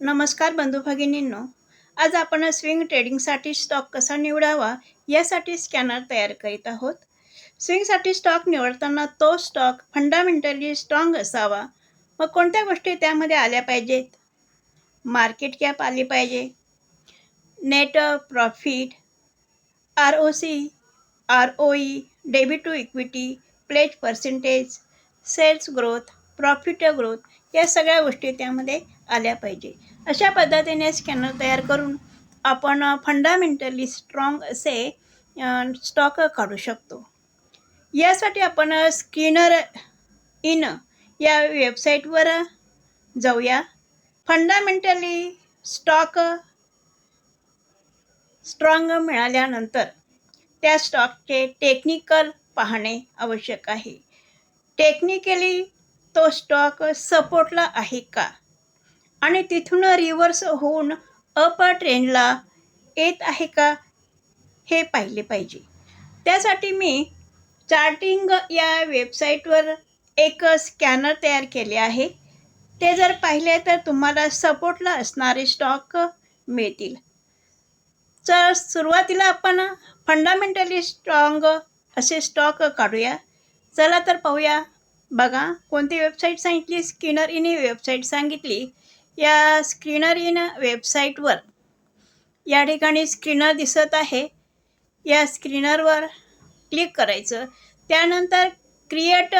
नमस्कार बंधू भगिनींनो. आज आपण स्विंग ट्रेडिंगसाठी स्टॉक कसा निवडावा यासाठी स्कॅनर तयार करीत आहोत. स्विंगसाठी स्टॉक निवडताना तो स्टॉक फंडामेंटली स्ट्रॉंग असावा. मग कोणत्या गोष्टी त्यामध्ये आल्या पाहिजेत? मार्केट कॅप आली पाहिजे. Net profit R O C R O E debit to equity pledge percentage sales growth profit growth या सगळ्या गोष्टी त्यामध्ये आल्या पाहिजे. अशा पद्धतीने स्कॅनर तयार करून आपण फंडामेंटली स्ट्रॉंग असे स्टॉक काढू शकतो. यासाठी आपण स्किनर इन या वेबसाईटवर जाऊया. फंडामेंटली स्टॉक स्ट्रॉंग मिळाल्यानंतर त्या स्टॉकचे टेक्निकल पाहणे आवश्यक आहे. टेक्निकली तो स्टॉक सपोर्टला आहे का? आणि तिथून रिव्हर्स होऊन अप ट्रेनला येत आहे का हे पाहिले पाहिजे. त्यासाठी मी चार्टिंग या वेबसाईटवर एक स्कॅनर तयार केले आहे. ते जर पाहिले तर तुम्हाला सपोर्टला असणारे स्टॉक मिळतील. तर सुरुवातीला आपण फंडामेंटली स्ट्रॉंग असे स्टॉक काढूया. चला तर पाहूया. बघा कोणती वेबसाईट सांगितली? स्किनर इनी वेबसाईट सांगितली. या स्क्रीनर इन वेबसाईटवर या ठिकाणी स्क्रीनर दिसत आहे. या स्क्रीनरवर क्लिक करायचं. त्यानंतर क्रिएट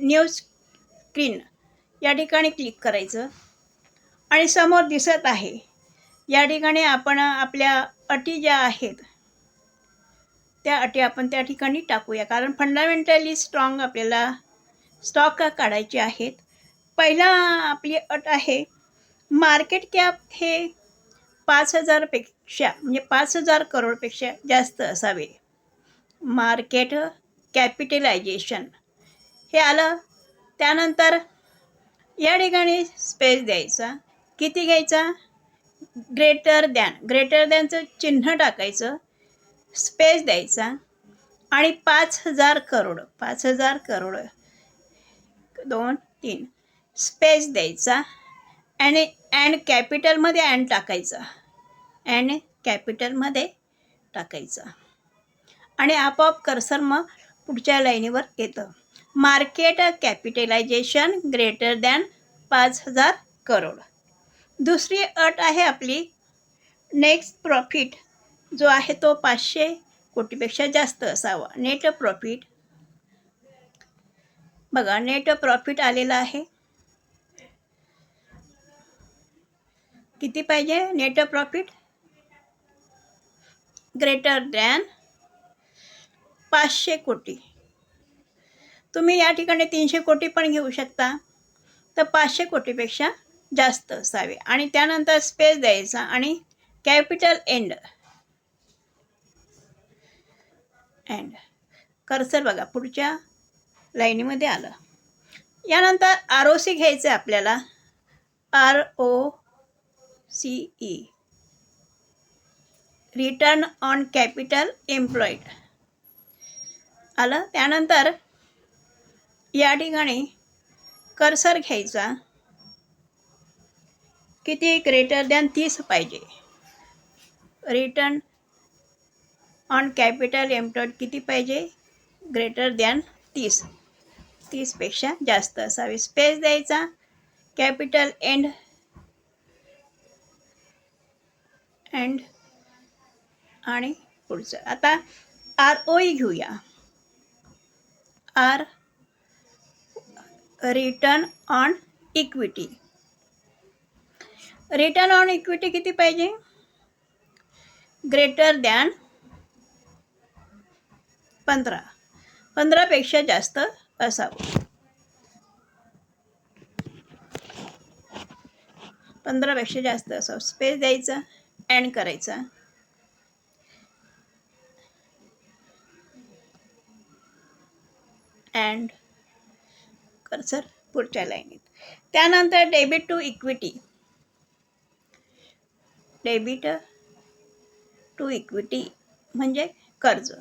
न्यू स्क्रीन या ठिकाणी क्लिक करायचं. आणि समोर दिसत आहे. या ठिकाणी आपण आपल्या अटी ज्या आहेत त्या अटी आपण त्या ठिकाणी टाकूया. कारण फंडामेंटली स्ट्रॉंग आपल्याला स्टॉक काढायचे आहेत. पहिला आपली अट आहे मार्केट कॅप हे पाच हजारपेक्षा म्हणजे पाच हजार करोडपेक्षा जास्त असावे. मार्केट कॅपिटलायझेशन हे आलं. त्यानंतर या ठिकाणी स्पेस द्यायचा. किती घ्यायचा? ग्रेटर दॅन ग्रेटर दॅनचं चिन्ह टाकायचं. स्पेस द्यायचा. आणि पाच हजार करोड पाच हजार करोड दोन तीन स्पेस द्यायचा. आणि अँड कॅपिटलमध्ये अँड टाकायचा. अँड कॅपिटलमध्ये टाकायचा. आणि आपोआप कर्सर मग पुढच्या लाईनीवर येतं. मार्केट कॅपिटलायझेशन ग्रेटर दॅन पाच हजार करोड. दुसरी अट आहे आपली नेक्स्ट प्रॉफिट. जो आहे तो पाचशे कोटीपेक्षा जास्त असावा. Net profit. बघा नेट प्रॉफिट आलेला आहे. किती पाहिजे? नेट प्रॉफिट ग्रेटर दॅन पाचशे कोटी. तुम्ही या ठिकाणी तीनशे कोटी पण घेऊ शकता. तर पाचशे कोटीपेक्षा जास्त असावे. आणि त्यानंतर स्पेस द्यायचा आणि कॅपिटल एंड एंड कर्सर बघा पुढच्या लाईनीमध्ये आलं. यानंतर आर ओ सी घ्यायचं आहे आपल्याला. R O C E return on capital employed आलं? त्यानंतर या ठिकाणी कर्सर घ्यायचा. किती ग्रेटर दॅन तीस पाहिजे. रिटर्न ऑन कॅपिटल एम्प्लॉईड किती पाहिजे? ग्रेटर दॅन तीस. तीसपेक्षा जास्त असावी. स्पेस द्यायचा. कॅपिटल एंड अँड आणि पुढचं. आता आर ओ घेऊया. R return on equity return on equity किती पाहिजे? ग्रेटर दॅन पंधरा. पंधरापेक्षा जास्त असावं. पंधरापेक्षा जास्त असावं. स्पेस द्यायचं. अँड करायचा. अँड कर्सर पुढच्या लाईनीत. त्यानंतर debit to equity debit to equity म्हणजे कर्ज.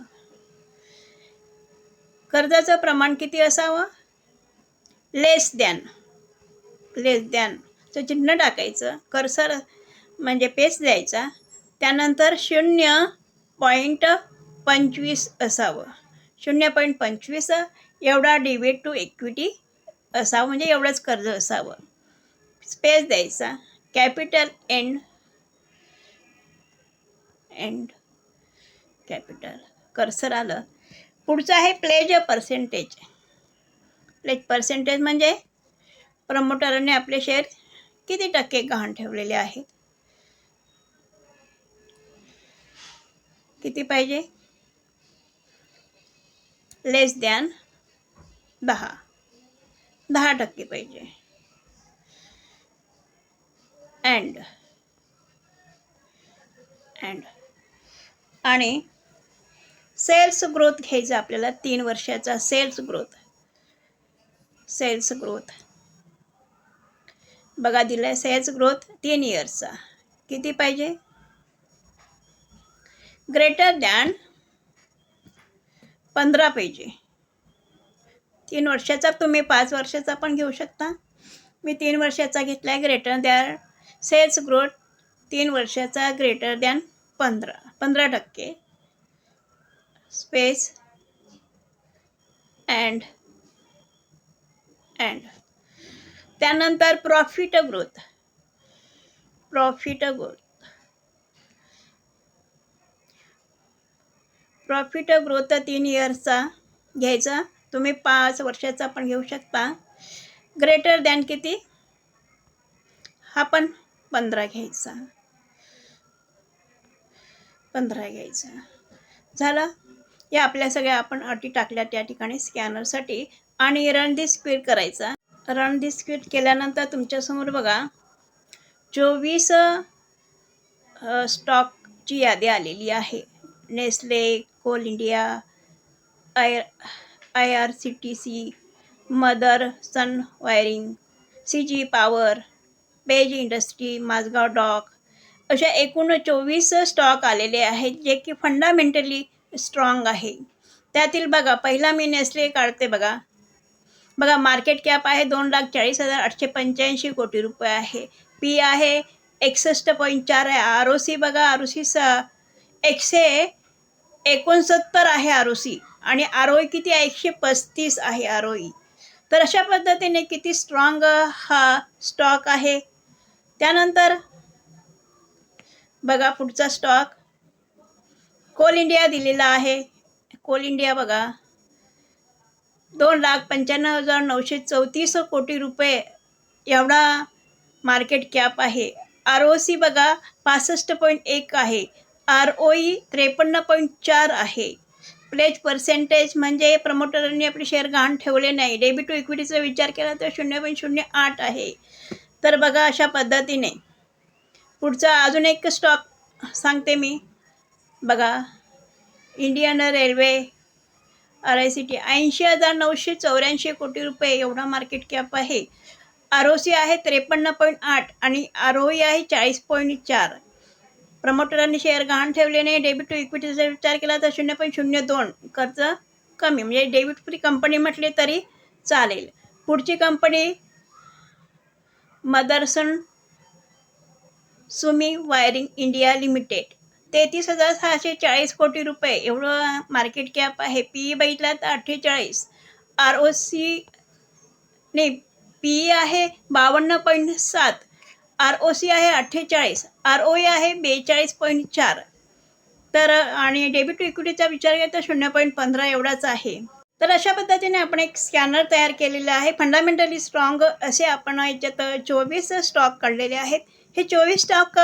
कर्जाचं प्रमाण किती असावं? लेस दॅन लेस दॅन चिन्ह टाकायचं. कर्सर म्हणजे पेस्ट द्यायचा. त्यानंतर शून्य पॉईंट पंचवीस असावं. शून्य पॉईंट पंचवीस एवढा डिबेट टू इक्विटी असावं म्हणजे एवढंच कर्ज असावं. स्पेस द्यायचा. Capital end end capital cursor आलं. पुढचं आहे प्लेज पर्सेंटेज प्लेज पर्सेंटेज म्हणजे प्रमोटरने आपले शेअर किती टक्के गहाण ठेवलेले आहेत? किती पाहिजे? लेस दॅन दहा. दहा टक्के पाहिजे. अँड अँड आणि सेल्स ग्रोथ घ्यायचा आपल्याला तीन वर्षाचा सेल्स ग्रोथ सेल्स ग्रोथ बघा दिलं आहे सेल्स ग्रोथ तीन इयर्सचा किती पाहिजे? ग्रेटर दॅन पंधरा पाहिजे तीन वर्षाचा तुम्ही पाच वर्षाचा पण घेऊ शकता. मी तीन वर्षाचा घेतला आहे ग्रेटर दॅन सेल्स ग्रोथ तीन वर्षाचा ग्रेटर दॅन पंधरा पंधरा टक्के. Space and and. त्यानंतर profit growth. Profit growth. Profit growth तीन इयर्सचा घ्यायचा. तुम्ही पाच वर्षाचा पण घेऊ शकता. ग्रेटर दॅन किती? हा पण पंधरा घ्यायचा. पंधरा घ्यायचा. झालं? या आपल्या सगळ्या आपण अटी टाकल्या त्या ठिकाणी स्कॅनरसाठी आणि रन दिस करायचा. रन दिस केल्यानंतर तुमच्यासमोर बघा. चोवीस स्टॉकची यादी आलेली आहे. Nestle Coal India I I R C T C Motherson Wiring C G Power Page Industry Mazagon Dock अशा एकूण चोवीस स्टॉक आलेले आहेत जे की फंडामेंटली स्ट्रॉंग आहे. त्यातील बघा पहिला मी नेस्ले काढते बघा. बघा मार्केट कॅप आहे दोन लाख चाळीस हजार आठशे पंच्याऐंशी कोटी रुपये आहे. पी आहे एकसष्ट पॉईंट चार आहे. आर ओ सी बघा आर ओ सी स एकशे एकोणसत्तर आहे आर ओ सी आणि आर ओ किती आहे? एकशे पस्तीस आहे आर ओ तर अशा पद्धतीने किती स्ट्रॉंग हा स्टॉक आहे. त्यानंतर बघा पुढचा स्टॉक कोल इंडिया दिलेला आहे. कोल इंडिया बघा. दोन लाख पंच्याण्णव हजार नऊशे चौतीस कोटी रुपये एवढा मार्केट कॅप आहे. आर ओ सी बघा पासष्ट पॉईंट एक आहे. आर ओ ई त्रेपन्न पॉईंट चार आहे. प्लेज पर्सेंटेज म्हणजे प्रमोटरांनी आपले शेअर गहाण ठेवले नाही. डेबिट टू इक्विटीचा विचार केला तर शून्य पॉईंट शून्य आठ आहे. तर बघा अशा पद्धतीने. पुढचा अजून एक स्टॉक सांगते मी. बघा. Indian railway I R C T C हजार नऊशे चौऱ्याऐंशी कोटी रुपये एवढा मार्केट कॅप आहे. आर ओ सी आहे त्रेपन्न पॉईंट आठ आणि आर ओ ई आहे चाळीस पॉईंट चार. प्रमोटरांनी शेअर गहाण ठेवले नाही. डेबिट टू इक्विटीचा विचार केला तर शून्य पॉईंट शून्य दोन कर्ज कमी म्हणजे डेबिट फ्री कंपनी म्हटली तरी चालेल. पुढची company Motherson Sumi Wiring India Limited. तेहतीस हजार सहाशे चाळीस कोटी रुपये. एवढं मार्केट कॅप आहे. पी ई बघितला तर अठ्ठेचाळीस. आर ओ सी नाही पी ई आहे बावन्न पॉईंट सात. आर ओ सी आहे अठ्ठेचाळीस. आर ओ ए आहे बेचाळीस पॉईंट चार. तर आणि डेबिट टू इक्विटीचा विचार केला तर शून्य पॉईंट पंधरा एवढाच आहे. तर अशा पद्धतीने आपण एक स्कॅनर तयार केलेलं आहे. फंडामेंटली स्ट्रॉंग असे आपण याच्यात चोवीस स्टॉक काढलेले आहेत. हे चोवीस स्टॉक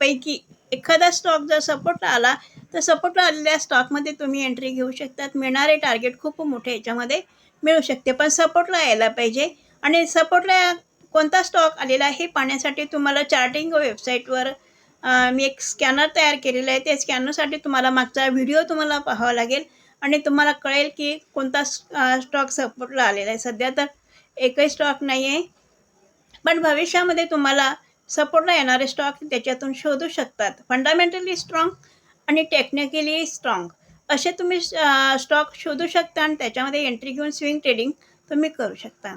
पैकी एखादा स्टॉक जर सपोर्टला आला तर सपोर्टला आलेल्या स्टॉकमध्ये तुम्ही एंट्री घेऊ शकतात. मिळणारे टार्गेट खूप मोठे याच्यामध्ये मिळू शकते. पण सपोर्टला यायला पाहिजे. आणि सपोर्टला कोणता स्टॉक आलेला आहे हे पाहण्यासाठी तुम्हाला चार्टिंग वेबसाईटवर मी एक स्कॅनर तयार केलेलं आहे. त्या स्कॅनरसाठी तुम्हाला मागचा व्हिडिओ तुम्हाला पाहावा लागेल आणि तुम्हाला कळेल की कोणता स्टॉक सपोर्टला आलेला आहे. सध्या तर एकही स्टॉक नाही आहे पण भविष्यामध्ये तुम्हाला सपोर्टला येणारे स्टॉक त्याच्यातून शोधू शकतात. फंडामेंटली स्ट्रॉंग आणि टेक्निकली स्ट्रॉंग असे तुम्ही स्टॉक शोधू शकता आणि त्याच्यामध्ये एंट्री घेऊन स्विंग ट्रेडिंग तुम्ही करू शकता.